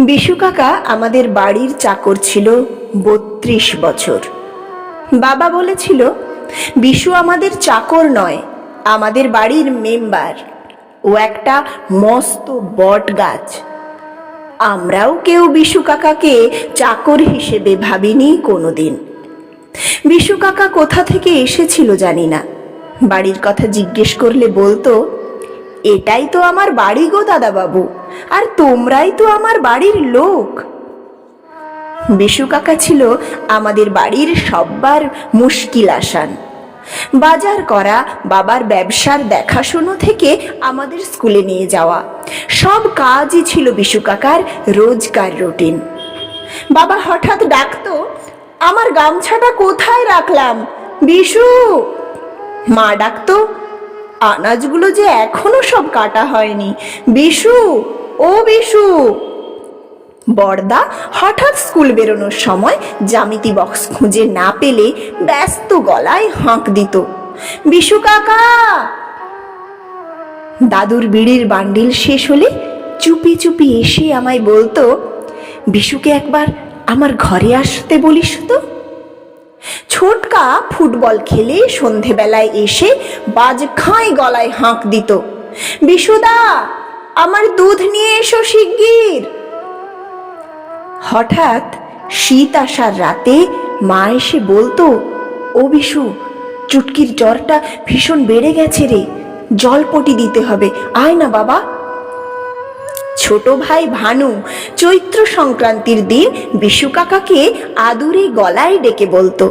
বিশু কাকা আমাদের বাড়ির চাকর ছিল বত্রিশ বছর। বাবা বলেছিল, বিশু আমাদের চাকর নয়, আমাদের বাড়ির মেম্বার। ও একটা মস্ত বট গাছ। আমরাও কেউ বিশু কাকাকে চাকর হিসেবে ভাবিনি কোনোদিন। বিশু কাকা কোথা থেকে এসেছিল জানি না। বাড়ির কথা জিজ্ঞেস করলে বলতো এটাই তো আমার বাড়ি গো দাদাবাবু, আর তোমরাই তো আমার বাড়ির লোক। বিশু কাকা ছিল আমাদের বাড়ির সব্বার মুশকিল আসান। বাজার করা, বাবার ব্যবসার দেখাশুনো থেকে আমাদের স্কুলে নিয়ে যাওয়া। সব কাজই ছিল বিশু কাকার রোজকার রুটিন। বাবা হঠাৎ ডাকতো, আমার গামছাটা কোথায় রাখলাম? বিশু! মা ডাকতো আনাজগুলো যে এখনও সব কাটা হয়নি। বিশু, ও বিশু। বড়দা হঠাৎ স্কুল বেরোনোর সময় জামিতি বক্স খুঁজে না পেলে ব্যস্ত গলায় হাঁক দিত। বিশু কাকা! দাদুর বিড়ির বান্ডিল শেষ হলে চুপি চুপি এসে আমায় বলতো, বিশুকে একবার আমার ঘরে আসতে বলিস তো? ছোটকা ফুটবল খেলে সন্ধেবেলায় এসে বাজ খাঁই গলায় হাঁক দিত। বিশুদা, আমার দুধ নিয়ে এসো শিগগির। হঠাৎ শীত আসার রাতে মা এসে বলতো, ও বিশু, চুটকির জ্বরটা ভীষণ বেড়ে গেছে রে। জলপটি দিতে হবে। আয় না বাবা। ছোট ভাই ভানু চৈত্র সংক্রান্তির দিন বিশু কাকাকে আদুরে গলায় ডেকে বলতো,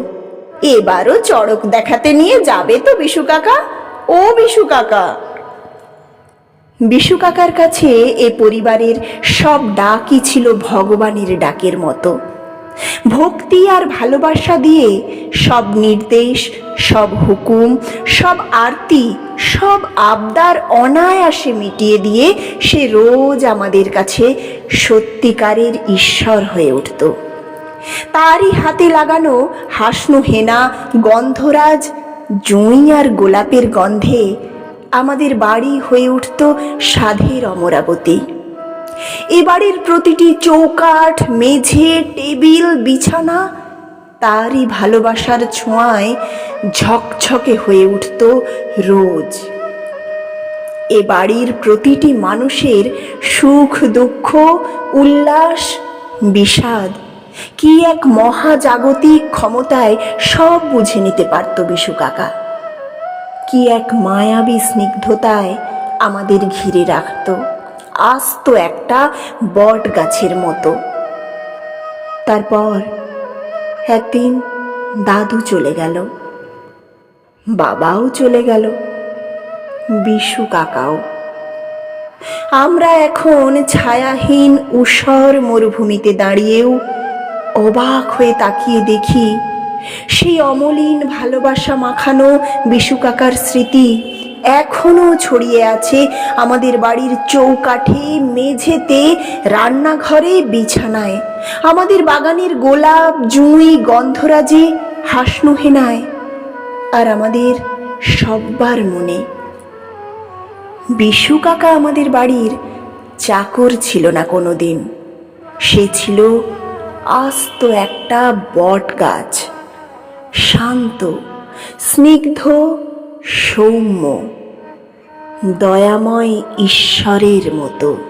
এবারও চড়ক দেখাতে নিয়ে যাবে তো বিশু কাকা? ও বিশু কাকা। বিশু কাকার কাছে এ পরিবারের সব ডাকই ছিল ভগবানের ডাকের মতো। ভক্তি আর ভালোবাসা দিয়ে সব নির্দেশ, সব হুকুম, সব আরতি সব আবদার অনায়াসে মিটিয়ে দিয়ে সে রোজ আমাদের কাছে সত্যিকারের ঈশ্বর হয়ে উঠত। তারই হাতে লাগানো হাসনু হেনা, গন্ধরাজ, জুঁই আর গোলাপের গন্ধে আমাদের বাড়ি হয়ে উঠত সাধের অমরাবতী। এ বাড়ির প্রতিটি চৌকাঠ, মেঝে, টেবিল, বিছানা তারই ভালোবাসার ছোঁয়ায় ঝকঝকে হয়ে উঠত রোজ। এ বাড়ির প্রতিটি মানুষের সুখ, দুঃখ, উল্লাস, বিষাদ, কি এক মহাজাগতিক ক্ষমতায় সব বুঝে নিতে পারত বিশু কাকা। কি এক মায়াবী স্নিগ্ধতায় আমাদের ঘিরে রাখত, আস্ত একটা বট গাছের মতো। তারপর একদিন দাদু চলে গেল। বাবাও চলে গেল। বিশু কাকাও। আমরা এখন ছায়াহীন উষর মরুভূমিতে দাঁড়িয়েও অবাক হয়ে তাকিয়ে দেখি সেই অমলিন ভালোবাসা মাখানো বিশু কাকার স্মৃতি এখনও ছড়িয়ে আছে আমাদের বাড়ির চৌকাঠে, মেঝেতে, রান্নাঘরে, বিছানায়। আমাদের বাগানের গোলাপ, জুঁই, গন্ধরাজে হাসনু হেনায় আর আমাদের সব্বার মনে। বিশু কাকা আমাদের বাড়ির চাকর ছিল না কোনো দিন সে ছিল আস্ত একটা বট গাছ শান্ত, স্নিগ্ধ সৌম্য দয়াময় ঈশ্বরের মতো।